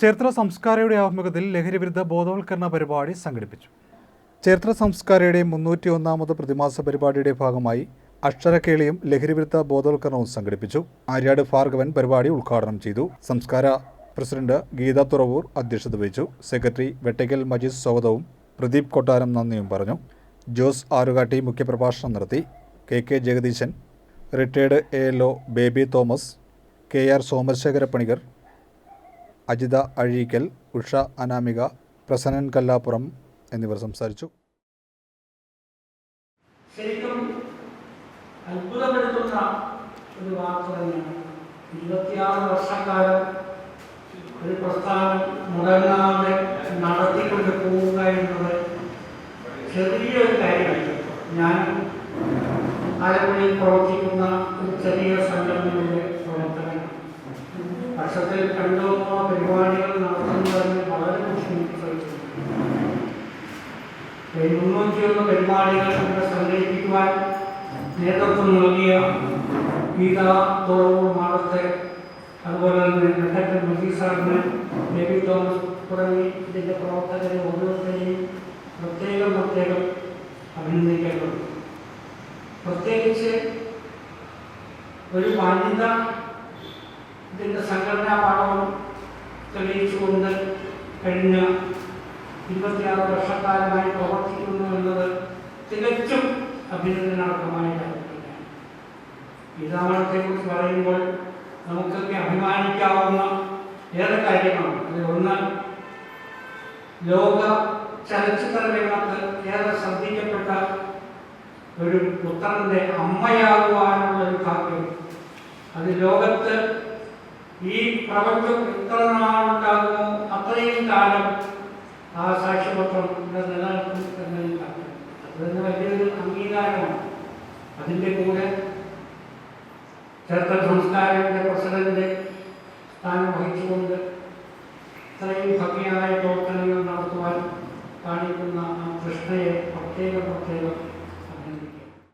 ചേർത്തല സംസ്കാരയുടെ ആഭിമുഖ്യത്തിൽ ലഹരിവിരുദ്ധ ബോധവൽക്കരണ പരിപാടി സംഘടിപ്പിച്ചു. ചേർത്തല സംസ്കാരയുടെ മുന്നൂറ്റി ഒന്നാമത് പ്രതിമാസ പരിപാടിയുടെ ഭാഗമായി അക്ഷരക്കേളിയും ലഹരിവിരുദ്ധ ബോധവൽക്കരണവും സംഘടിപ്പിച്ചു. ആര്യാട് ഭാർഗവൻ പരിപാടി ഉദ്ഘാടനം ചെയ്തു. സംസ്കാര പ്രസിഡന്റ് ഗീത തുറവൂർ അധ്യക്ഷത വഹിച്ചു. സെക്രട്ടറി വെട്ടയ്ക്കൽ മജീദ് സ്വാഗതവും പ്രദീപ് കൊട്ടാരം നന്ദിയും പറഞ്ഞു. ജോസ് ആറുകാട്ടി മുഖ്യപ്രഭാഷണം നടത്തി. K K Jagadeesan retired A L Baby Thomas K R Somasekhara Panicker Ajitha Azhikkal Usha Anamika Prasannan Kallappuram എന്നിവർ സംസാരിച്ചു. ശരിക്കും അത്ഭുതപ്പെടുത്തുന്ന ഒരു വാർത്ത തന്നെയാണ്. ഇരുപത്തിയാറ് വർഷക്കാലം ഒരു പ്രസ്ഥാനം മുടങ്ങാതെ നടത്തിക്കൊണ്ട് പോവുക എന്നത് ചെറിയൊരു കാര്യമല്ല. ഞാൻ ആലപ്പുഴയിൽ പ്രവർത്തിക്കുന്ന ഒരു ചെറിയ സംഘടനയുടെ വർഷത്തിൽ രണ്ടോ മൂന്നോ പരിപാടികൾ നടത്തുന്നതിന് വളരെ ബുദ്ധിമുട്ട് സഹിച്ചിട്ടുണ്ട് മുന്നൂറ്റിയൊന്ന് പരിപാടികൾ ഇവിടെ സംഘടിപ്പിക്കുവാൻ നേതൃത്വം നൽകിയ ഗീത തോറൂർ മാടത്തെ അതുപോലെ തന്നെ നെട്ടക്കൽ മജീദ് സാറിന് ബേബി തോമസ് തുടങ്ങി ഇതിൻ്റെ പ്രവർത്തകരെ ഓരോരുത്തരെയും പ്രത്യേകം പ്രത്യേകം അഭിനന്ദിക്കേണ്ടതുണ്ട് പ്രത്യേകിച്ച് ഒരു വനിത ഇതിന്റെ സംഘടനാ പാഠവും തെളിയിച്ചുകൊണ്ട് കഴിഞ്ഞ ഇരുപത്തിയാറ് വർഷക്കാലമായി പ്രവർത്തിക്കുന്നു എന്നത് തികച്ചും അഭിനന്ദനാർഹമായ കാര്യമാണ്. ഗീതാമണത്തെക്കുറിച്ച് പറയുമ്പോൾ നമുക്കൊക്കെ അഭിമാനിക്കാവുന്ന ഏറെ കാര്യമാണ്. അതിലൊന്ന് ലോക ചലച്ചിത്ര രംഗത്ത് ഏറെ ശ്രദ്ധിക്കപ്പെട്ട ഒരു പുത്രന്റെ അമ്മയാകുവാനുള്ള ഒരു ഭാഗ്യം. അത് ലോകത്ത് ഈ പ്രപഞ്ചം എത്ര നാളുണ്ടാകുമോ അത്രയും കാലം ആ സാക്ഷ്യപത്രം ഇവിടെ നിലനിൽക്കും എന്നതിൽ അതൊരു വലിയൊരു അംഗീകാരമാണ്. അതിന്റെ കൂടെ ചരിത്ര സംസ്കാരത്തിന്റെ പ്രസിഡന്റ് സ്ഥാനം വഹിച്ചുകൊണ്ട് ഇത്രയും ഭംഗിയായ പ്രവർത്തനങ്ങൾ നടത്തുവാൻ കാണിക്കുന്ന ആ കൃഷ്ണയെ പ്രത്യേക പ്രത്യേകം